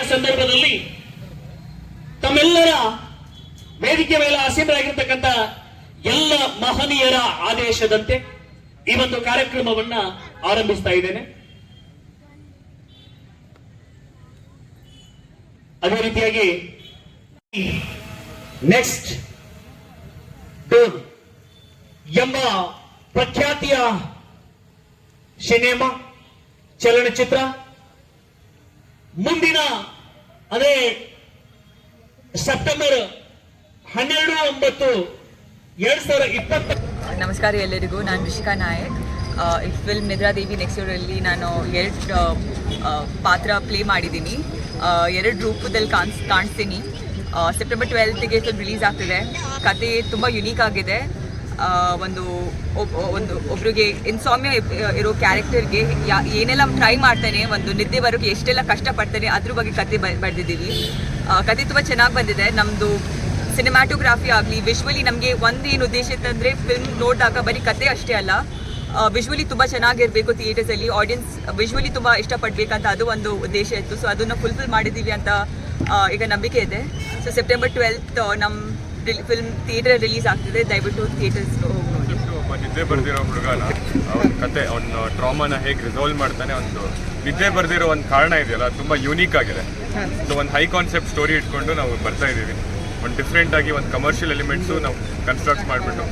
ಸಂದರ್ಭದಲ್ಲಿ ತಮ್ಮೆಲ್ಲರ ವೇದಿಕೆ ಮೇಲೆ ಆಸೀನರಾಗಿರ್ತಕ್ಕಂಥ ಎಲ್ಲ ಮಹನೀಯರ ಆದೇಶದಂತೆ ಈ ಒಂದು ಕಾರ್ಯಕ್ರಮವನ್ನ ಆರಂಭಿಸ್ತಾ ಇದ್ದೇನೆ. ಅದೇ ರೀತಿಯಾಗಿ ನೆಕ್ಸ್ಟ್ ಡೋರ್ ಎಂಬ ಪ್ರಖ್ಯಾತಿಯ ಸಿನಿಮಾ, ಚಲನಚಿತ್ರ ಮುಂದಿನ, ಅದೇ ಸೆಪ್ಟೆಂಬರ್ ಹನ್ನೆರಡು ಒಂಬತ್ತು ಎರಡ್ ಸಾವಿರದ ಇಪ್ಪತ್ತ ನಮಸ್ಕಾರ ಎಲ್ಲರಿಗೂ, ನಾನು ರಿಷಿಕಾ ನಾಯಕ್. ಈ ಫಿಲ್ಮ್ ನಿದ್ರಾದೇವಿ ನೆಕ್ಸ್ಟ್ ಇಯರಲ್ಲಿ ನಾನು ಎರಡು ಪಾತ್ರ ಪ್ಲೇ ಮಾಡಿದ್ದೀನಿ. ಎರಡು ರೂಪದಲ್ಲಿ ಕಾಣಿಸ್, ಕಾಣಿಸ್ತೀನಿ. ಸೆಪ್ಟೆಂಬರ್ ಟ್ವೆಲ್ತ್ಗೆ ಫಿಲ್ಮ್ ರಿಲೀಸ್ ಆಗ್ತಿದೆ. ಕತೆ ತುಂಬ ಯುನೀಕ್ ಆಗಿದೆ. ಒಂದು ಒಂದು ಒಬ್ರಿಗೆ ಇನ್ಸಾಮ್ಯ ಇರೋ ಕ್ಯಾರೆಕ್ಟರ್ಗೆ ಯಾ, ಏನೆಲ್ಲ ಟ್ರೈ ಮಾಡ್ತಾನೆ, ಒಂದು ನಿದ್ದೆ ಬರೋಕ್ಕೆ ಎಷ್ಟೆಲ್ಲ ಕಷ್ಟಪಡ್ತಾನೆ, ಅದ್ರ ಬಗ್ಗೆ ಕತೆ ಬರೆದಿದ್ದೀವಿ. ಕತೆ ತುಂಬ ಚೆನ್ನಾಗಿ ಬಂದಿದೆ. ನಮ್ಮದು ಸಿನಿಮ್ಯಾಟೋಗ್ರಾಫಿ ಆಗಲಿ ವಿಶ್ವಲಿ ನಮಗೆ ಒಂದೇನು ಉದ್ದೇಶ ಇತ್ತಂದರೆ ಫಿಲ್ಮ್ ನೋಡಿದಾಗ ಬರೀ ಕತೆ ಅಷ್ಟೇ ಅಲ್ಲ ವಿಶ್ವಲಿ ತುಂಬ ಚೆನ್ನಾಗಿರಬೇಕು ಥಿಯೇಟರ್ಸಲ್ಲಿ ಆಡಿಯನ್ಸ್ ವಿಶ್ವಲಿ ತುಂಬ ಇಷ್ಟಪಡಬೇಕಂತ ಅದು ಒಂದು ಉದ್ದೇಶ ಇತ್ತು. ಸೊ ಅದನ್ನು ಫುಲ್ಫಿಲ್ ಮಾಡಿದ್ದೀವಿ ಅಂತ ಈಗ ನಂಬಿಕೆ ಇದೆ. ಸೊ ಸೆಪ್ಟೆಂಬರ್ ಟ್ವೆಲ್ತ್ ನಮ್ಮ ಫಿಲ್ಮ್ ಥಿಯೇಟರ್ ರಿಲೀಸ್ ಆಗ್ತಿದೆ ದಯವಿಟ್ಟು ಥಿಯೇಟರ್ಸ್ ಹೋಗಿ ನೋಡಿ. ಒಬ್ಬ ನಿದ್ದೆ ಬರ್ದಿರೋ ಹುಡುಗನ ಅವನ ಕತೆ ಅವನ ಟ್ರಾಮಾನ ಹೇಗೆ ರಿಸಾಲ್ವ್ ಮಾಡ್ತಾನೆ ಒಂದು ನಿದ್ದೆ ಬರ್ದಿರೋ ಒಂದು ಕಾರಣ ಇದೆಯಲ್ಲ ತುಂಬಾ ಯೂನಿಕ್ ಆಗಿದೆ. ಸೊ ಒಂದು ಹೈ ಕಾನ್ಸೆಪ್ಟ್ ಸ್ಟೋರಿ ಇಟ್ಕೊಂಡು ನಾವು ಬರ್ತಾ ಇದ್ದೀವಿ. ಒಂದು ಡಿಫ್ರೆಂಟ್ ಆಗಿ ಒಂದು ಕಮರ್ಷಿಯಲ್ ಎಲಿಮೆಂಟ್ಸು ನಾವು ಕನ್ಸ್ಟ್ರಕ್ಟ್ ಮಾಡಿಬಿಟ್ಟು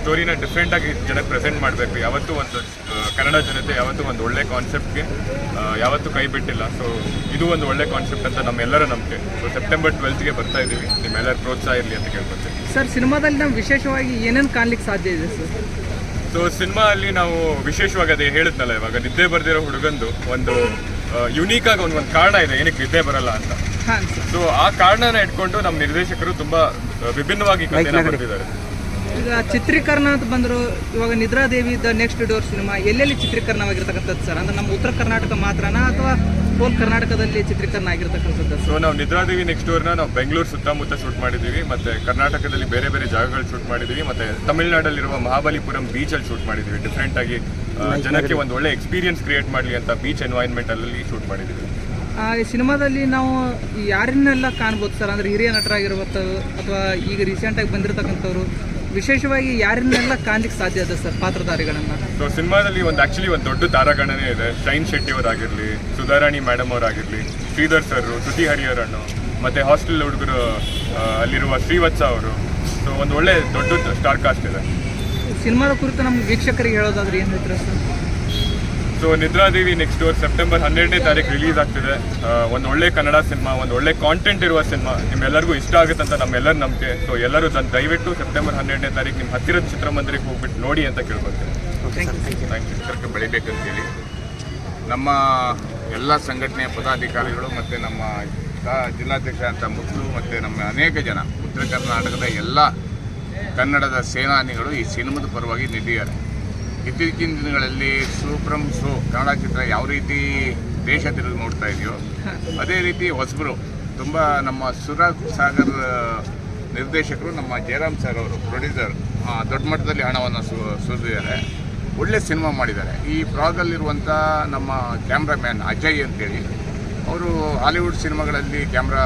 ಸ್ಟೋರಿನ ಡಿಫ್ರೆಂಟಾಗಿ ಜನಕ್ಕೆ ಪ್ರೆಸೆಂಟ್ ಮಾಡಬೇಕು. ಯಾವತ್ತೂ ಒಂದು ಕನ್ನಡ ಜನತೆ ಯಾವತ್ತೂ ಒಂದು ಒಳ್ಳೆ ಕಾನ್ಸೆಪ್ಟ್ಗೆ ಯಾವತ್ತೂ ಕೈ ಬಿಟ್ಟಿಲ್ಲ. ಸೊ ಇದು ಒಂದು ಒಳ್ಳೆ ಕಾನ್ಸೆಪ್ಟ್ ಅಂತ ನಮ್ಮೆಲ್ಲರ ನಂಬಿಕೆ. ಸೊ ಸೆಪ್ಟೆಂಬರ್ ಟ್ವೆಲ್ತ್ಗೆ ಬರ್ತಾ ಇದ್ದೀವಿ ನಿಮ್ಮೆಲ್ಲರ ಪ್ರೋತ್ಸಾಹ ಇರಲಿ ಅಂತ ಕೇಳ್ಕೊತೀನಿ ಸರ್ ಸಿನಿಮಾದಲ್ಲಿ ನಾವು ವಿಶೇಷವಾಗಿ ಏನೇನು ಕಾಣ್ಲಿಕ್ಕೆ ಸಾಧ್ಯ ಇದೆ ಸರ್? ಸೊ ಸಿನಿಮಾ ಅಲ್ಲಿ ನಾವು ವಿಶೇಷವಾಗಿ ಅದೇ ಹೇಳಿದ್ನಲ್ಲ ಇವಾಗ ನಿದ್ದೆ ಬರ್ದಿರೋ ಹುಡುಗಂದು ಒಂದು ಯುನೀಕ್ ಆಗಿ ಒಂದು ಒಂದು ಕಾರಣ ಇದೆ. ಏನಕ್ಕೆ ನಿದ್ದೆ ಬರಲ್ಲ ಅಂತ. ಸೊ ಆ ಕಾರಣನ ಇಟ್ಕೊಂಡು ನಮ್ಮ ನಿರ್ದೇಶಕರು ತುಂಬಾ ವಿಭಿನ್ನವಾಗಿ ಕಥೆನ ಬರೆದಿದ್ದಾರೆ. ಈಗ ಚಿತ್ರೀಕರಣ ಅಂತ ಬಂದರು ಇವಾಗ Nidradevi the next door cinema ಎಲ್ಲೆಲ್ಲಿ ಚಿತ್ರೀಕರಣವಾಗಿರ್ತಕ್ಕಂಥದ್ದು ಸರ್? ಅಂದ್ರೆ ನಮ್ಮ ಉತ್ತರ ಕರ್ನಾಟಕ ಮಾತ್ರನಾ ಅಥವಾ ಹೋಲ್ ಕರ್ನಾಟಕದಲ್ಲಿ ಚಿತ್ರೀಕರಣ ಆಗಿರ್ತಕ್ಕಂಥದ್ದು ಸೊ ನಾವು ನಿದ್ರಾದೇವಿ ನೆಕ್ಸ್ಟ್ ಡೋರ್ನ ನಾವು ಬೆಂಗಳೂರು ಸುತ್ತಮುತ್ತ ಶೂಟ್ ಮಾಡಿದ್ದೀವಿ ಮತ್ತೆ ಕರ್ನಾಟಕದಲ್ಲಿ ಬೇರೆ ಬೇರೆ ಜಾಗಗಳು ಶೂಟ್ ಮಾಡಿದ್ದೀವಿ ಮತ್ತೆ ತಮಿಳುನಾಡಲ್ಲಿರುವ ಮಹಾಬಲಿಪುರಂ ಬೀಚಲ್ಲಿ ಶೂಟ್ ಮಾಡಿದ್ದೀವಿ. ಡಿಫ್ರೆಂಟ್ ಆಗಿ ಜನಕ್ಕೆ ಒಂದು ಒಳ್ಳೆ ಎಕ್ಸ್ಪೀರಿಯನ್ಸ್ ಕ್ರಿಯೇಟ್ ಮಾಡಲಿ ಅಂತ ಬೀಚ್ ಎನ್ವೈರ್ನ್ಮೆಂಟ್ ಅಲ್ಲಿ ಶೂಟ್ ಮಾಡಿದ್ದೀವಿ. ಆ, ಈ ಸಿನಿಮಾದಲ್ಲಿ ನಾವು ಯಾರನ್ನೆಲ್ಲ ಕಾಣ್ಬೋದು ಸರ್? ಅಂದ್ರೆ ಹಿರಿಯ ನಟರಾಗಿರ್ಬೋದು ಅಥವಾ ಈಗ ರೀಸೆಂಟಾಗಿ ಬಂದಿರತಕ್ಕಂಥವ್ರು ವಿಶೇಷವಾಗಿ ಯಾರನ್ನೆಲ್ಲ ಕಾಣಲಿಕ್ಕೆ ಸಾಧ್ಯ ಇದೆ ಸರ್ ಪಾತ್ರಧಾರಿಗಳನ್ನ? ಸೊ ಸಿನಿಮಾದಲ್ಲಿ ಒಂದು ಆಕ್ಚುಲಿ ಒಂದು ದೊಡ್ಡ ತಾರಾಗಣನೆ ಇದೆ. ಶೈನ್ ಶೆಟ್ಟಿ ಅವರಾಗಿರ್ಲಿ ಸುಧಾರಾಣಿ ಮೇಡಮ್ ಅವರಾಗಿರ್ಲಿ ಶ್ರೀಧರ್ ಸರ್ ಶ್ರುತಿ ಹರಿಹರಣ್ಣು ಮತ್ತೆ ಹಾಸ್ಟೆಲ್ ಹುಡುಗರು ಅಲ್ಲಿರುವ ಶ್ರೀವತ್ಸ ಅವರು. ಸೊ ಒಂದು ಒಳ್ಳೆ ದೊಡ್ಡ ಸ್ಟಾರ್ ಕಾಸ್ಟ್ ಇದೆ. ಸಿನಿಮಾದ ಕುರಿತು ನಮ್ಮ ವೀಕ್ಷಕರಿಗೆ ಹೇಳೋದಾದ್ರೆ ಏನು ಹೇಳ್ತೀರಾ sir? So Nidradevi next door September ಹನ್ನೆರಡನೇ ತಾರೀಕು ರಿಲೀಸ್ ಆಗ್ತಿದೆ. ಒಂದು ಒಳ್ಳೆ ಕನ್ನಡ ಸಿನಿಮಾ ಒಂದು ಒಳ್ಳೆ ಕಾಂಟೆಂಟ್ ಇರುವ ಸಿನಿಮಾ ನಿಮ್ಮೆಲ್ಲರಿಗೂ ಇಷ್ಟ ಆಗುತ್ತೆ ಅಂತ ನಮ್ಮೆಲ್ಲರ ನಂಬಿಕೆ. ಸೊ ಎಲ್ಲರೂ ದನ್- ದಯವಿಟ್ಟು ಸೆಪ್ಟೆಂಬರ್ ಹನ್ನೆರಡನೇ ತಾರೀಕು ನಿಮ್ಮ ಹತ್ತಿರದ ಚಿತ್ರಮಂದಿರಕ್ಕೆ ಹೋಗ್ಬಿಟ್ಟು ನೋಡಿ ಅಂತ ಕೇಳ್ಕೊಳ್ತೀನಿ. ಚಿತ್ರಕ್ಕೆ ಯು ಹೇಳಿ ಬೆಳಿಬೇಕಂತೇಳಿ. ನಮ್ಮ ಎಲ್ಲ ಸಂಘಟನೆಯ ಪದಾಧಿಕಾರಿಗಳು ಮತ್ತು ನಮ್ಮ ಜಿಲ್ಲಾಧ್ಯಕ್ಷ ಅಂತ ಮುತ್ತು ಮತ್ತು ನಮ್ಮ ಅನೇಕ ಜನ ಉತ್ತರ ಕರ್ನಾಟಕದ ಎಲ್ಲ ಕನ್ನಡದ ಸೇನಾನಿಗಳು ಈ ಸಿನಿಮಾದ ಪರವಾಗಿ ನಿಂತಿದ್ದಾರೆ. ಇತ್ತೀಚಿನ ದಿನಗಳಲ್ಲಿ ಸೂಪ್ರಂ ಸೋ ಕನ್ನಡ ಚಿತ್ರ ಯಾವ ರೀತಿ ದೇಶ ತಿರುಗಿ ನೋಡ್ತಾ ಇದೆಯೋ, ಅದೇ ರೀತಿ ಹೊಸಬರು, ತುಂಬ ನಮ್ಮ ಸುರ ಸಾಗರ್ ನಿರ್ದೇಶಕರು, ನಮ್ಮ ಜಯರಾಮ್ ಸರ್ ಅವರು, ಪ್ರೊಡ್ಯೂಸರ್ ದೊಡ್ಡ ಮಟ್ಟದಲ್ಲಿ ಹಣವನ್ನು ಸು ಸುರಿದಿದ್ದಾರೆ ಒಳ್ಳೆ ಸಿನಿಮಾ ಮಾಡಿದ್ದಾರೆ. ಈ ಪ್ರಾಗಲ್ಲಿರುವಂಥ ನಮ್ಮ ಕ್ಯಾಮ್ರಾಮ್ಯಾನ್ ಅಜಯ್ ಅಂತೇಳಿ, ಅವರು ಹಾಲಿವುಡ್ ಸಿನಿಮಾಗಳಲ್ಲಿ ಕ್ಯಾಮ್ರಾ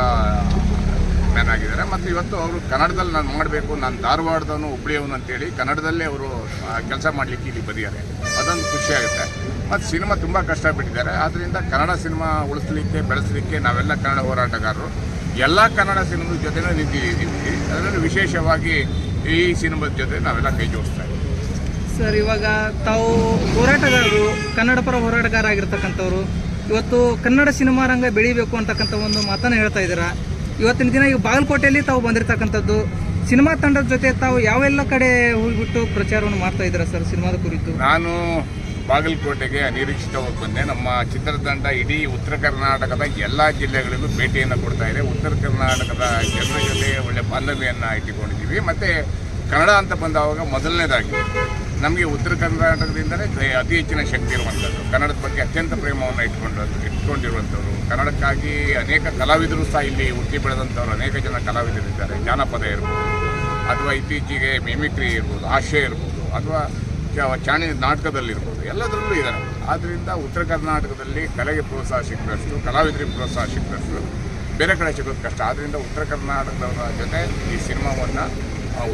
ಮ್ಯಾನ್ ಆಗಿದ್ದಾರೆ. ಮತ್ತು ಇವತ್ತು ಅವರು ಕನ್ನಡದಲ್ಲಿ ನಾನು ಮಾಡಬೇಕು, ನಾನು ಧಾರವಾಡದವನು ಹುಬ್ಳಿಯವನು ಅಂತೇಳಿ ಕನ್ನಡದಲ್ಲೇ ಅವರು ಕೆಲಸ ಮಾಡಲಿಕ್ಕೆ ಇಲ್ಲಿ ಬದಿಯಾರೆ. ಅದೊಂದು ಖುಷಿಯಾಗುತ್ತೆ ಮತ್ತು ಸಿನಿಮಾ ತುಂಬ ಕಷ್ಟಪಟ್ಟಿದ್ದಾರೆ. ಆದ್ದರಿಂದ ಕನ್ನಡ ಸಿನಿಮಾ ಉಳಿಸ್ಲಿಕ್ಕೆ, ಬೆಳೆಸಲಿಕ್ಕೆ ನಾವೆಲ್ಲ ಕನ್ನಡ ಹೋರಾಟಗಾರರು. ಎಲ್ಲ ಕನ್ನಡ ಸಿನಿಮಾದ ಜೊತೆನೂ ನಿಂತಿದ್ದೀವಿ ಅದರಲ್ಲಿ ವಿಶೇಷವಾಗಿ ಈ ಸಿನಿಮಾದ ಜೊತೆ ನಾವೆಲ್ಲ ಕೈ ಜೋಡಿಸ್ತಾ ಇದ್ದೀವಿ. ಸರ್, ಇವಾಗ ತಾವು ಹೋರಾಟಗಾರರು, ಕನ್ನಡ ಪರ ಹೋರಾಟಗಾರ ಆಗಿರ್ತಕ್ಕಂಥವ್ರು, ಇವತ್ತು ಕನ್ನಡ ಸಿನಿಮಾ ರಂಗ ಬೆಳಿಬೇಕು ಅಂತಕ್ಕಂಥ ಒಂದು ಮಾತನ್ನು ಹೇಳ್ತಾ ಇದ್ದೀರಾ? ಇವತ್ತಿನ ದಿನ ಈಗ ಬಾಗಲಕೋಟೆಯಲ್ಲಿ ತಾವು ಬಂದಿರತಕ್ಕಂಥದ್ದು. ಸಿನಿಮಾ ತಂಡದ ಜೊತೆ ತಾವು ಯಾವೆಲ್ಲ ಕಡೆ ಹೋಗಿಬಿಟ್ಟು ಪ್ರಚಾರವನ್ನು ಮಾಡ್ತಾ ಇದ್ದೀರಾ ಸರ್ ಸಿನಿಮಾದ ಕುರಿತು? ನಾನು ಬಾಗಲಕೋಟೆಗೆ ಅನಿರೀಕ್ಷಿತವಾಗಿ ಬಂದೆ. ನಮ್ಮ ಚಿತ್ರತಂಡ ಇಡೀ ಉತ್ತರ ಕರ್ನಾಟಕದ ಎಲ್ಲ ಜಿಲ್ಲೆಗಳಿಗೂ ಭೇಟಿಯನ್ನು ಕೊಡ್ತಾ ಇದೆ. ಉತ್ತರ ಕರ್ನಾಟಕದ ಜನರ ಜೊತೆ ಒಳ್ಳೆ ಬಾಂಧವ್ಯವನ್ನು ಇಟ್ಟುಕೊಂಡಿದ್ದೀವಿ. ಮತ್ತು ಕನ್ನಡ ಅಂತ ಬಂದಾಗ ಮೊದಲನೇದಾಗಿ ನಮಗೆ ಉತ್ತರ ಕರ್ನಾಟಕದಿಂದಲೇ ಅತಿ ಹೆಚ್ಚಿನ ಶಕ್ತಿ ಇರುವಂಥದ್ದು. ಕನ್ನಡದ ಬಗ್ಗೆ ಅತ್ಯಂತ ಪ್ರೇಮವನ್ನು ಇಟ್ಕೊಂಡು, ಇಟ್ಕೊಂಡಿರುವಂಥವ್ರು. ಕನ್ನಡಕ್ಕಾಗಿ ಅನೇಕ ಕಲಾವಿದರು ಸಹ ಇಲ್ಲಿ ಹುಟ್ಟಿ ಬೆಳೆದಂಥವ್ರು, ಅನೇಕ ಜನ ಕಲಾವಿದರಿದ್ದಾರೆ ಜಾನಪದ ಇರ್ಬೋದು, ಅಥವಾ ಇತ್ತೀಚೆಗೆ ಮಿಮಿಕ್ರಿ ಇರ್ಬೋದು, ಆಶೆ ಇರ್ಬೋದು, ಅಥವಾ ಚಾಣಿ ನಾಟಕದಲ್ಲಿರ್ಬೋದು ಎಲ್ಲದರಲ್ಲೂ ಇದ್ದಾರೆ. ಆದ್ದರಿಂದ ಉತ್ತರ ಕರ್ನಾಟಕದಲ್ಲಿ ಕಲೆಗೆ ಪ್ರೋತ್ಸಾಹ ಸಿಕ್ಕಷ್ಟು ಕಲಾವಿದರಿಗೆ ಪ್ರೋತ್ಸಾಹ ಸಿಕ್ಕಷ್ಟು ಬೇರೆ ಕಡೆ ಸಿಗೋದು ಕಷ್ಟ. ಆದ್ದರಿಂದ ಉತ್ತರ ಕರ್ನಾಟಕದವರ ಜೊತೆ ಈ ಸಿನಿಮಾವನ್ನು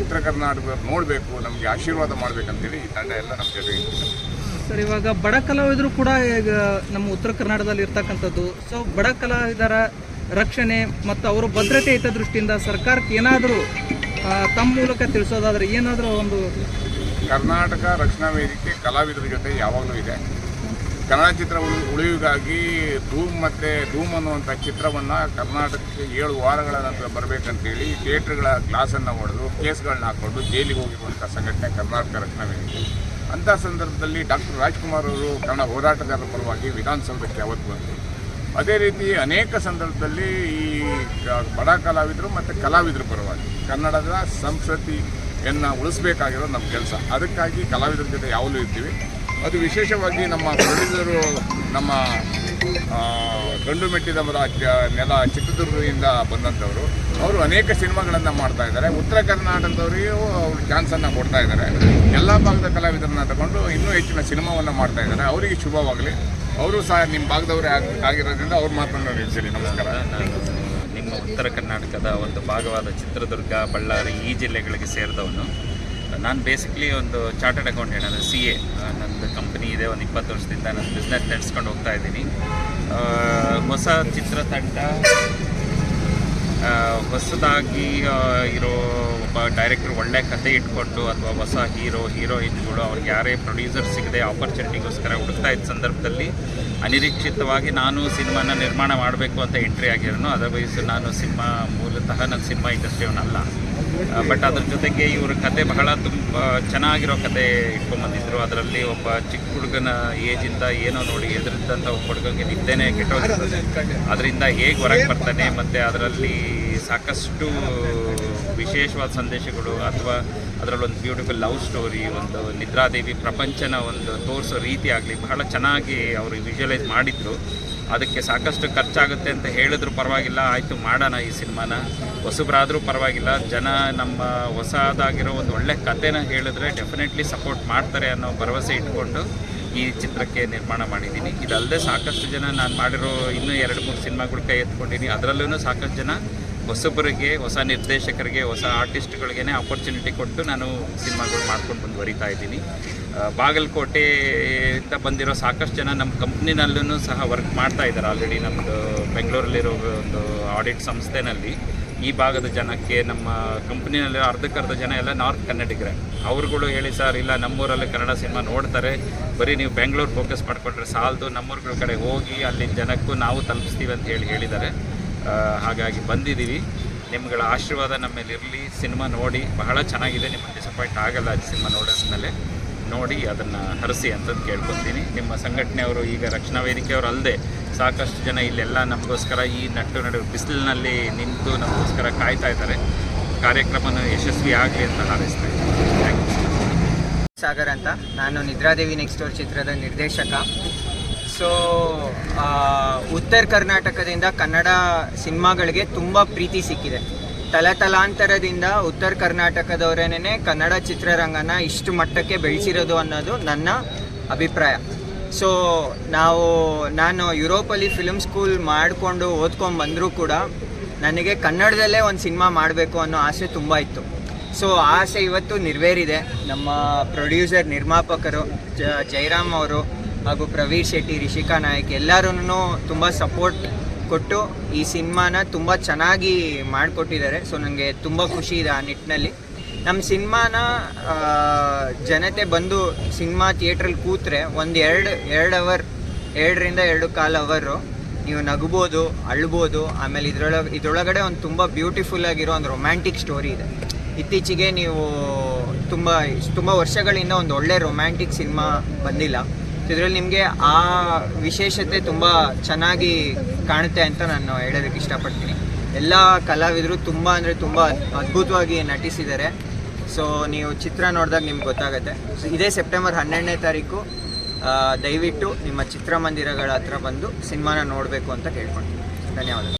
ಉತ್ತರ ಕರ್ನಾಟಕದ ನೋಡಬೇಕು ನಮಗೆ ಆಶೀರ್ವಾದ ಮಾಡಬೇಕಂತೇಳಿ ಈ ತಂಡ ಎಲ್ಲ ನಮ್ಮ ಜೊತೆಗೆ ಸರ್ ಇವಾಗ ಬಡ ಕಲಾವಿದರು ಕೂಡ ಈಗ ನಮ್ಮ ಉತ್ತರ ಕರ್ನಾಟಕದಲ್ಲಿ ಇರ್ತಕ್ಕಂಥದ್ದು. ಸೊ ಬಡ ಕಲಾವಿದರ ರಕ್ಷಣೆ ಮತ್ತು ಅವರ ಭದ್ರತೆ ಹಿತದೃಷ್ಟಿಯಿಂದ ಸರ್ಕಾರಕ್ಕೆ ಏನಾದರೂ ತಮ್ಮ ಮೂಲಕ ತಿಳಿಸೋದಾದ್ರೆ ಏನಾದರೂ ಒಂದು ಕರ್ನಾಟಕ ರಕ್ಷಣಾ ವೇದಿಕೆ ಕಲಾವಿದರ ಜೊತೆ ಯಾವಾಗಲೂ ಇದೆ. ಕನ್ನಡ ಚಿತ್ರ ಉಳಿವಿಗಾಗಿ ಧೂಮ್ ಮತ್ತು ಧೂಮ್ ಅನ್ನುವಂಥ ಚಿತ್ರವನ್ನು ಕರ್ನಾಟಕಕ್ಕೆ ಏಳು ವಾರಗಳ ನಂತರ ಬರಬೇಕಂತೇಳಿ ಥಿಯೇಟ್ರ್ಗಳ ಗ್ಲಾಸನ್ನು ಹೊಡೆದು ಕೇಸ್ಗಳನ್ನ ಹಾಕ್ಕೊಂಡು ಜೈಲಿಗೆ ಹೋಗಿರುವಂಥ ಸಂಘಟನೆ ಕರ್ನಾಟಕ ರಕ್ಷಣಾ ವೇದಿಕೆ ಅಂಥ ಸಂದರ್ಭದಲ್ಲಿ ಡಾಕ್ಟರ್ ರಾಜ್ಕುಮಾರ್ ಅವರು ಕನ್ನಡ ಹೋರಾಟಗಾರರ ಪರವಾಗಿ ವಿಧಾನಸೌಧಕ್ಕೆ ಅವತ್ತು ಬಂದರು. ಅದೇ ರೀತಿ ಅನೇಕ ಸಂದರ್ಭದಲ್ಲಿ ಈ ಬಡ ಕಲಾವಿದರು ಮತ್ತು ಕಲಾವಿದರ ಪರವಾಗಿ ಕನ್ನಡದ ಸಂಸ್ಕೃತಿಯನ್ನು ಉಳಿಸ್ಬೇಕಾಗಿರೋ ನಮ್ಮ ಕೆಲಸ. ಅದಕ್ಕಾಗಿ ಕಲಾವಿದರ ಜೊತೆ ಯಾವಲೂ ಇರ್ತೀವಿ. ಅದು ವಿಶೇಷವಾಗಿ ನಮ್ಮ ಪೊಲೀಸರು ನಮ್ಮ ಗಂಡು ಮೆಟ್ಟಿದ ಮರ ನೆಲ ಚಿತ್ರದುರ್ಗದಿಂದ ಬಂದಂಥವರು. ಅವರು ಅನೇಕ ಸಿನಿಮಾಗಳನ್ನು ಮಾಡ್ತಾ ಇದ್ದಾರೆ. ಉತ್ತರ ಕರ್ನಾಟಕದವರಿಗೂ ಅವರು ಚಾನ್ಸನ್ನು ಕೊಡ್ತಾ ಇದ್ದಾರೆ. ಎಲ್ಲ ಭಾಗದ ಕಲಾವಿದರನ್ನ ತಗೊಂಡು ಇನ್ನೂ ಹೆಚ್ಚಿನ ಸಿನಿಮಾವನ್ನು ಮಾಡ್ತಾ ಇದ್ದಾರೆ. ಅವರಿಗೆ ಶುಭವಾಗಲಿ. ಅವರು ಸಹ ನಿಮ್ಮ ಭಾಗದವರೇ ಆಗ, ಆಗಿರೋದ್ರಿಂದ ಅವ್ರ ಮಾತನ್ನು ನಿಲ್ಲಿಸಿರಿ. ನಮಸ್ಕಾರ. ನಿಮ್ಮ ಉತ್ತರ ಕರ್ನಾಟಕದ ಒಂದು ಭಾಗವಾದ ಚಿತ್ರದುರ್ಗ, ಬಳ್ಳಾರಿ ಈ ಜಿಲ್ಲೆಗಳಿಗೆ ಸೇರಿದವನು. ನಾನು ಬೇಸಿಕ್ಲಿ ಒಂದು ಚಾರ್ಟರ್ಡ್ ಅಕೌಂಟೆಂಟ್ ಅಂದರೆ ಸಿ ಎ ನನ್ನದು ಕಂಪ್ನಿ ಇದೆ, ಒಂದು ಇಪ್ಪತ್ತು ವರ್ಷದಿಂದ ನಾನು ಬಿಸ್ನೆಸ್ ನಡೆಸ್ಕೊಂಡು ಹೋಗ್ತಾ ಇದ್ದೀನಿ. ಹೊಸ ಚಿತ್ರತಂಡ ಹೊಸದಾಗಿ ಇರೋ ಒಬ್ಬ ಡೈರೆಕ್ಟರ್ ಒಳ್ಳೆ ಕತೆ ಇಟ್ಕೊಂಡು, ಅಥವಾ ಹೊಸ ಹೀರೋ ಹೀರೋಯಿನ್ಗಳು ಅವ್ರಿಗೆ ಯಾರೇ ಪ್ರೊಡ್ಯೂಸರ್ ಸಿಗದೆ ಆಪರ್ಚುನಿಟಿಗೋಸ್ಕರ ಹುಡುಕ್ತಾ ಇದ್ದ ಸಂದರ್ಭದಲ್ಲಿ ಅನಿರೀಕ್ಷಿತವಾಗಿ ನಾನು ಸಿನಿಮಾನ ನಿರ್ಮಾಣ ಮಾಡಬೇಕು ಅಂತ ಎಂಟ್ರಿ ಆಗಿರೋನು. ಅದರ್ವೈಸ್ ನಾನು ಸಿನಿಮಾ ಮೂಲತಃ ನನ್ನ ಸಿನಿಮಾ ಇಂಡಸ್ಟ್ರಿಯವನಲ್ಲ. ಬಟ್ ಅದ್ರ ಜೊತೆಗೆ ಇವ್ರ ಕತೆ ಬಹಳ ತುಂಬ ಚೆನ್ನಾಗಿರೋ ಕತೆ ಇಟ್ಕೊಂಬಂದಿದ್ರು. ಅದರಲ್ಲಿ ಒಬ್ಬ ಚಿಕ್ಕ ಹುಡುಗನ ಏಜಿಂದ ಏನೋ ನೋಡಿ ಎದುರಿದ್ದಂಥ ಒಬ್ಬ ಹುಡುಗನಿಗೆ ನಿದ್ದೆನೇ ಕೆಟ್ಟೋಗಿರ್ತದೆ ಅದರಿಂದ ಹೇಗೆ ಹೊರಗೆ ಬರ್ತಾನೆ, ಮತ್ತು ಅದರಲ್ಲಿ ಸಾಕಷ್ಟು ವಿಶೇಷವಾದ ಸಂದೇಶಗಳು ಅಥವಾ ಅದರಲ್ಲೊಂದು ಬ್ಯೂಟಿಫುಲ್ ಲವ್ ಸ್ಟೋರಿ ಒಂದು ನಿದ್ರಾದೇವಿ ಪ್ರಪಂಚನ ಒಂದು ತೋರಿಸೋ ರೀತಿ ಆಗಲಿ, ಬಹಳ ಚೆನ್ನಾಗಿ ಅವರು ವಿಜುವಲೈಸ್ ಮಾಡಿದ್ರು. ಅದಕ್ಕೆ ಸಾಕಷ್ಟು ಖರ್ಚಾಗುತ್ತೆ ಅಂತ ಹೇಳಿದ್ರು ಪರವಾಗಿಲ್ಲ, ಆಯಿತು ಮಾಡೋಣ ಈ ಸಿನಿಮಾನ. ಹೊಸಬ್ರಾದರೂ ಪರವಾಗಿಲ್ಲ, ಜನ ನಮ್ಮ ಹೊಸದಾಗಿರೋ ಒಂದು ಒಳ್ಳೆ ಕಥೆನ ಹೇಳಿದ್ರೆ ಡೆಫಿನೆಟ್ಲಿ ಸಪೋರ್ಟ್ ಮಾಡ್ತಾರೆ ಅನ್ನೋ ಭರವಸೆ ಇಟ್ಕೊಂಡು ಈ ಚಿತ್ರಕ್ಕೆ ನಿರ್ಮಾಣ ಮಾಡಿದ್ದೀನಿ. ಇದಲ್ಲದೆ ಸಾಕಷ್ಟು ಜನ ನಾನು ಮಾಡಿರೋ ಇನ್ನೂ ಎರಡು ಮೂರು ಸಿನಿಮಾಗಳು ಕೈ ಎತ್ಕೊಂಡಿದ್ದೀನಿ ಅದರಲ್ಲೂ ಸಾಕಷ್ಟು ಜನ ಹೊಸಬರಿಗೆ, ಹೊಸ ನಿರ್ದೇಶಕರಿಗೆ, ಹೊಸ ಆರ್ಟಿಸ್ಟ್ಗಳಿಗೇ ಆಪರ್ಚುನಿಟಿ ಕೊಟ್ಟು ನಾನು ಸಿನಿಮಾಗಳು ಮಾಡ್ಕೊಂಡು ಮುಂದುವರಿತಾ ಇದ್ದೀನಿ. ಬಾಗಲಕೋಟೆ ಬಾಗಲಕೋಟೆಯಿಂದ ಬಂದಿರೋ ಸಾಕಷ್ಟು ಜನ ನಮ್ಮ ಕಂಪ್ನಿನಲ್ಲೂ ಸಹ ವರ್ಕ್ ಮಾಡ್ತಾ ಇದ್ದಾರೆ ಆಲ್ರೆಡಿ ನಮ್ಮದು ಬೆಂಗಳೂರಲ್ಲಿರೋ ಒಂದು ಆಡಿಟ್ ಸಂಸ್ಥೆನಲ್ಲಿ ಈ ಭಾಗದ ಜನಕ್ಕೆ ನಮ್ಮ ಕಂಪ್ನಿನಲ್ಲಿ ಅರ್ಧಕ್ಕರ್ಧ ಜನ ಎಲ್ಲ ನಾರ್ತ್ ಕನ್ನಡಿಗರೆ ಅವ್ರುಗಳು ಹೇಳಿ, ಸರ್, ಇಲ್ಲ, ನಮ್ಮೂರಲ್ಲಿ ಕನ್ನಡ ಸಿನಿಮಾ ನೋಡ್ತಾರೆ. ಬರೀ ನೀವು ಬೆಂಗಳೂರು ಫೋಕಸ್ ಮಾಡಿಕೊಂಡ್ರೆ ಸಾಲದು. ನಮ್ಮೂರುಗಳ ಕಡೆ ಹೋಗಿ ಅಲ್ಲಿನ ಜನಕ್ಕೂ ನಾವು ತಲುಪಿಸ್ತೀವಿ ಅಂತ ಹೇಳಿ ಹೇಳಿದ್ದಾರೆ. ಹಾಗಾಗಿ ಬಂದಿದ್ದೀವಿ. ನಿಮ್ಗಳ ಆಶೀರ್ವಾದ ನಮ್ಮ ಮೇಲೆ ಇರಲಿ. ಸಿನಿಮಾ ನೋಡಿ, ಬಹಳ ಚೆನ್ನಾಗಿದೆ. ನಿಮ್ಮ ಡಿಸಪಾಯಿಂಟ್ ಆಗಲ್ಲ ಸಿನಿಮಾ ನೋಡಿದ್ಮೇಲೆ ನೋಡಿ, ಅದನ್ನು ಹರಿಸಿ ಅಂತಂದು ಕೇಳ್ಕೊತೀನಿ. ನಿಮ್ಮ ಸಂಘಟನೆಯವರು, ಈಗ ರಕ್ಷಣಾ ವೇದಿಕೆಯವರು ಅಲ್ಲದೆ ಸಾಕಷ್ಟು ಜನ ಇಲ್ಲೆಲ್ಲ ನಮಗೋಸ್ಕರ ಈ ನಟ್ಟು ನಡು ಬಿಸಿಲಿನಲ್ಲಿ ನಿಂತು ನಮಗೋಸ್ಕರ ಕಾಯ್ತಾ ಇದ್ದಾರೆ. ಕಾರ್ಯಕ್ರಮ ಯಶಸ್ವಿ ಆಗಲಿ ಅಂತ ಹಾರೈಸ್ತಾ ಇದ್ದೀನಿ. ಸಾಗರ್ ಅಂತ. ನಾನು ನಿದ್ರಾದೇವಿ ನೆಕ್ಸ್ಟ್ ಡೋರ್ ಚಿತ್ರದ ನಿರ್ದೇಶಕ. ಸೊ ಉತ್ತರ ಕರ್ನಾಟಕದಿಂದ ಕನ್ನಡ ಸಿನಿಮಾಗಳಿಗೆ ತುಂಬ ಪ್ರೀತಿ ಸಿಕ್ಕಿದೆ. ತಲತಲಾಂತರದಿಂದ ಉತ್ತರ ಕರ್ನಾಟಕದವರೇನೇ ಕನ್ನಡ ಚಿತ್ರರಂಗನ ಇಷ್ಟು ಮಟ್ಟಕ್ಕೆ ಬೆಳೆಸಿರೋದು ಅನ್ನೋದು ನನ್ನ ಅಭಿಪ್ರಾಯ. ಸೊ ನಾವು, ನಾನು ಯುರೋಪಲ್ಲಿ ಫಿಲ್ಮ್ ಸ್ಕೂಲ್ ಮಾಡಿಕೊಂಡು ಓದ್ಕೊಂಡು ಬಂದರೂ ಕೂಡ ನನಗೆ ಕನ್ನಡದಲ್ಲೇ ಒಂದು ಸಿನಿಮಾ ಮಾಡಬೇಕು ಅನ್ನೋ ಆಸೆ ತುಂಬ ಇತ್ತು. ಸೊ ಆಸೆ ಇವತ್ತು ನೆರವೇರಿದೆ. ನಮ್ಮ ಪ್ರೊಡ್ಯೂಸರ್ ನಿರ್ಮಾಪಕರು, ಜ ಜಯರಾಮ್ ಅವರು ಹಾಗೂ ಪ್ರವೀರ್ ಶೆಟ್ಟಿ, ರಿಷಿಕಾ ನಾಯಕ್ ಎಲ್ಲರೂ ತುಂಬ ಸಪೋರ್ಟ್ ಕೊಟ್ಟು ಈ ಸಿನಿಮಾನ ತುಂಬ ಚೆನ್ನಾಗಿ ಮಾಡಿಕೊಟ್ಟಿದ್ದಾರೆ. ಸೊ ನನಗೆ ತುಂಬ ಖುಷಿ ಇದೆ ಆ ನಿಟ್ಟಿನಲ್ಲಿ ನಮ್ಮ ಸಿನಿಮಾನ ಜನತೆ ಬಂದು ಸಿನಿಮಾ ಥಿಯೇಟ್ರಲ್ಲಿ ಕೂತ್ರೆ ಒಂದು ಎರಡು ಎರಡು ಅವರ್, ಎರಡರಿಂದ ಎರಡು ಕಾಲು ಅವರು ನೀವು ನಗ್ಬೋದು, ಅಳ್ಬೋದು, ಆಮೇಲೆ ಇದರೊಳಗೆ ಇದ್ರೊಳಗಡೆ ಒಂದು ತುಂಬ ಬ್ಯೂಟಿಫುಲ್ ಆಗಿರೋ ಒಂದು ರೊಮ್ಯಾಂಟಿಕ್ ಸ್ಟೋರಿ ಇದೆ. ಇತ್ತೀಚೆಗೆ ನೀವು ತುಂಬ ತುಂಬ ವರ್ಷಗಳಿಂದ ಒಂದು ಒಳ್ಳೆ ರೊಮ್ಯಾಂಟಿಕ್ ಸಿನಿಮಾ ಬಂದಿಲ್ಲ. ಇದರಲ್ಲಿ ನಿಮಗೆ ಆ ವಿಶೇಷತೆ ತುಂಬ ಚೆನ್ನಾಗಿ ಕಾಣುತ್ತೆ ಅಂತ ನಾನು ಹೇಳೋದಕ್ಕೆ ಇಷ್ಟಪಡ್ತೀನಿ. ಎಲ್ಲ ಕಲಾವಿದರು ತುಂಬ ಅಂದರೆ ತುಂಬ ಅದ್ಭುತವಾಗಿ ನಟಿಸಿದ್ದಾರೆ. ಸೊ ನೀವು ಚಿತ್ರ ನೋಡಿದಾಗ ನಿಮ್ಗೆ ಗೊತ್ತಾಗುತ್ತೆ. ಸೊ ಇದೇ ಸೆಪ್ಟೆಂಬರ್ ಹನ್ನೆರಡನೇ ತಾರೀಕು ದಯವಿಟ್ಟು ನಿಮ್ಮ ಚಿತ್ರಮಂದಿರಗಳ ಹತ್ರ ಬಂದು ಸಿನಿಮಾನ ನೋಡಬೇಕು ಅಂತ ಕೇಳ್ಕೊಳ್ತೀನಿ. ಧನ್ಯವಾದಗಳು.